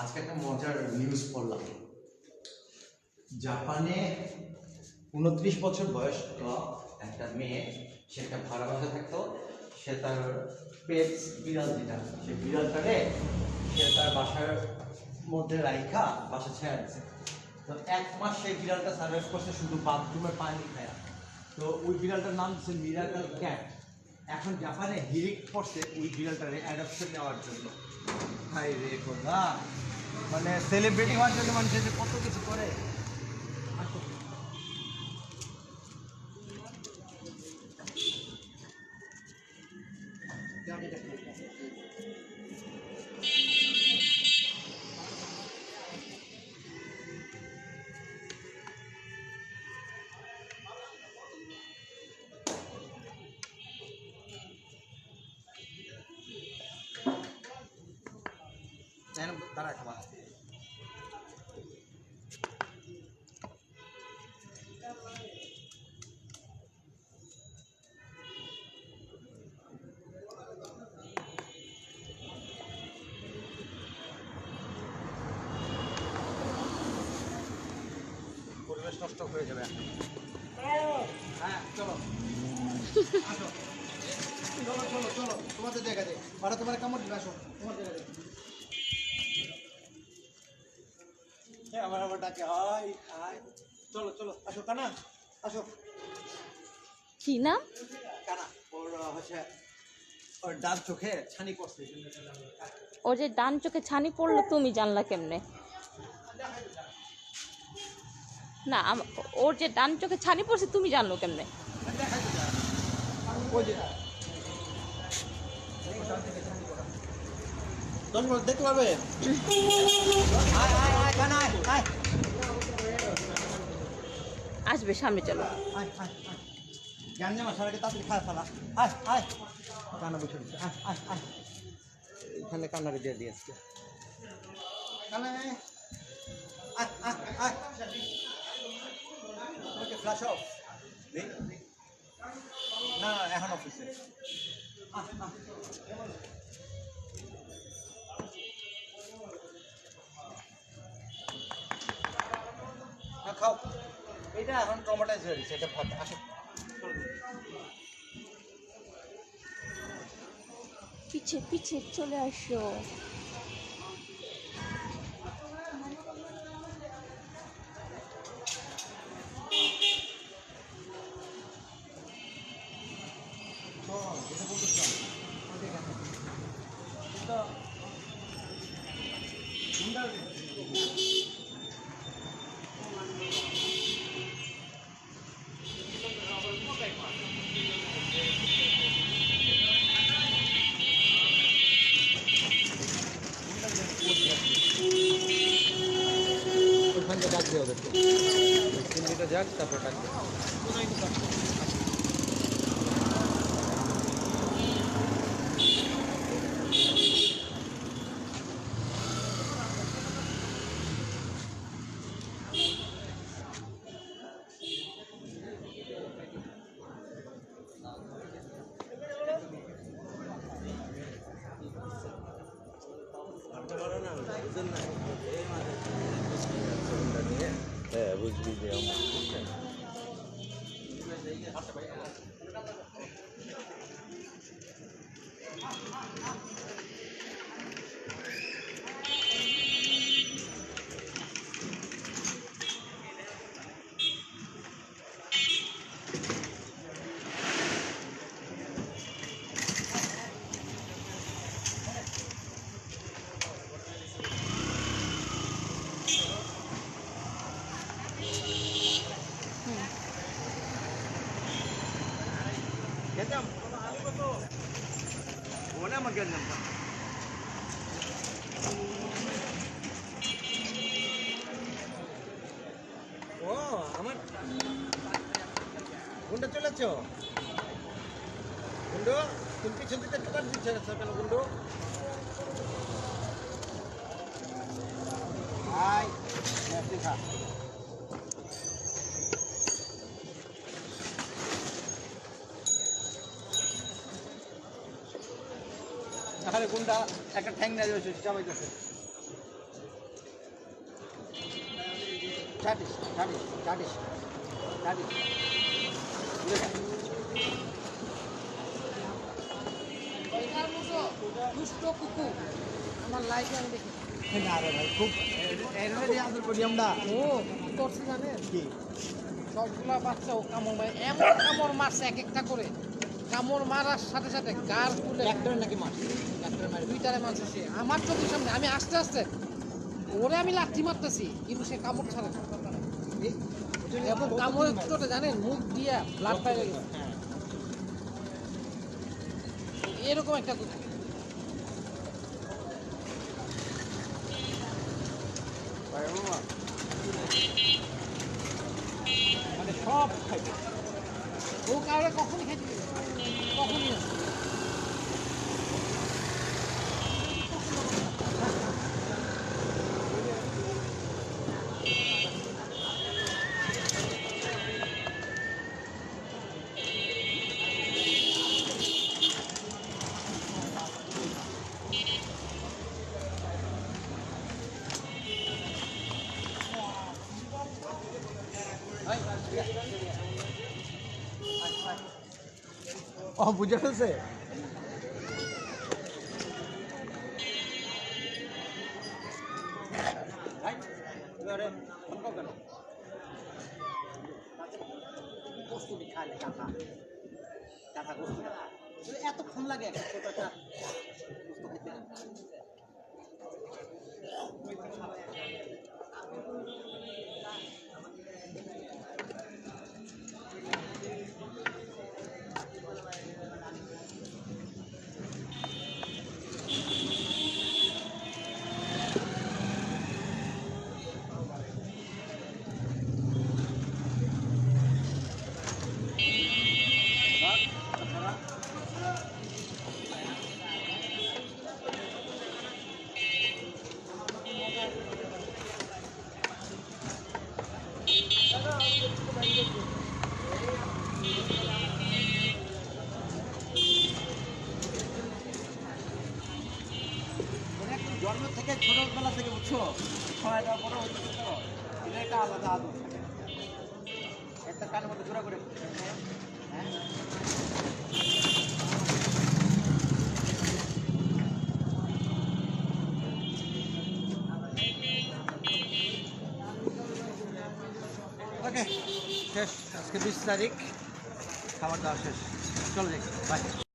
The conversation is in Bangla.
আজকে একটা মজার নিউজ পড়লাম। জাপানে উনত্রিশ বছর বয়স্ক একটা মেয়ে, সে একটা ভাড়া বাসা থাকতো, সে তার পেট বিড়াল যেটা, সে বিড়ালটারে সে তার বাসার মধ্যে রাইখা বাসা ছেড়ে দিচ্ছে তো এক মাস সেই বিড়ালটা সার্ভাইভ করছে শুধু বাথরুমে পানি খায়া। তো ওই বিড়ালটার নাম হচ্ছে মিরাকল ক্যাট এখন জাপানে হিরিক পড়ছে ওই বিড়ালটারে অ্যাডাপশন নেওয়ার জন্য। হাই রে খোদা। মানে সেলিব্রিটি হওয়ার জন্য মানুষের যে কত কিছু করে। Thank দেখেন, দাঁড়া খাবার পরিবেশ নষ্ট হয়ে যাবে হ্যাঁ চলো। চলো চলো চলো। তোমাদের জায়গা দে ওরা তোমার কামড় দিবে, আসো। তোমার জায়গা দে আমার আবার ডাকে চলো চলো আসো কানা আসো। কি নাম? কানা ওর হচ্ছে ওর ডান চোখে ছানি পড়ছে ওর যে ডান চোখে ছানি পড়ল তুমি জানলা কেমনে? না ওর যে ডান চোখে ছানি পড়ছে তুমি জানলো কেমনে। ওই যে দশ মিনিট দেখতে পারবে আয় আয় আয় কানা আয় আয় আসবে সামনে চলো। আয় আয় আয় জ্ঞান জামা সারাকে তাড়াতাড়ি খায় ফেলা আয় আয় কান্না বসে দিচ্ছে আয় আয় আয় এখানে কান্নারে দিয়ে দিয়েছে। কান্না আয় আয় আয় আয় তোমাকে ফ্ল্যাশ অফ না এখন অফিসে খাও এটা এখন টমেটাইজ হয়ে গেছে এটা ভাত আসো। পিছে পিছে চলে আসো। চল যেটা ডাক দিয়ে ওদেরকে চিংড়িটা যাক তারপর ডাক দিয়ে হ্যাঁ বুঝবি যে আমার ওনে আমার গেঞ্জাম ও, আমার গুন্ডা চলেছ গুন্ডু তুমি পিছন দিতে টোকার দিচ্ছে কেন গুন্ডু হাই দেখা তাহলে কোনটা? একটা ঠ্যাং নেওয়া যাচ্ছে সেটা কুকুর আমার আমি দেখি আমরা সবগুলা বাচ্চা ও কামড় এমন কামড় মারছে এক একটা করে। কামড় মারার সাথে সাথে গার খুলে নাকি মার ডাক্তার মারি দুইটারে মারছে সে। আমার চোখের সামনে আমি আস্তে আস্তে ওরে আমি লাঠি মারতেছি কিন্তু সে কামড় ছাড়ে। এবং কামড়ের চোটে জানেন মুখ দিয়া ব্লাড বাইরে গেছে। এরকম একটা মানে সব খাইবে। ও কাউরে কখনই খেতে দিবে না। কখনই না ও বুঝে ফেলছে কস্তুরি খায় কাঁথা কাঁথা কস্তুরি এতক্ষণ লাগে একটা ছোট একটা বস্তু খাইতে থেকে ছোটবেলা থেকে বুঝছ? বড় হচ্ছে তো এটা আলাদা আদর। থাকে একটা কানের মধ্যে জোড়া করে হ্যাঁ। শেষ। আজকে বিশ তারিখ। খাবার দাওয়া শেষ। চলে যাই বাই।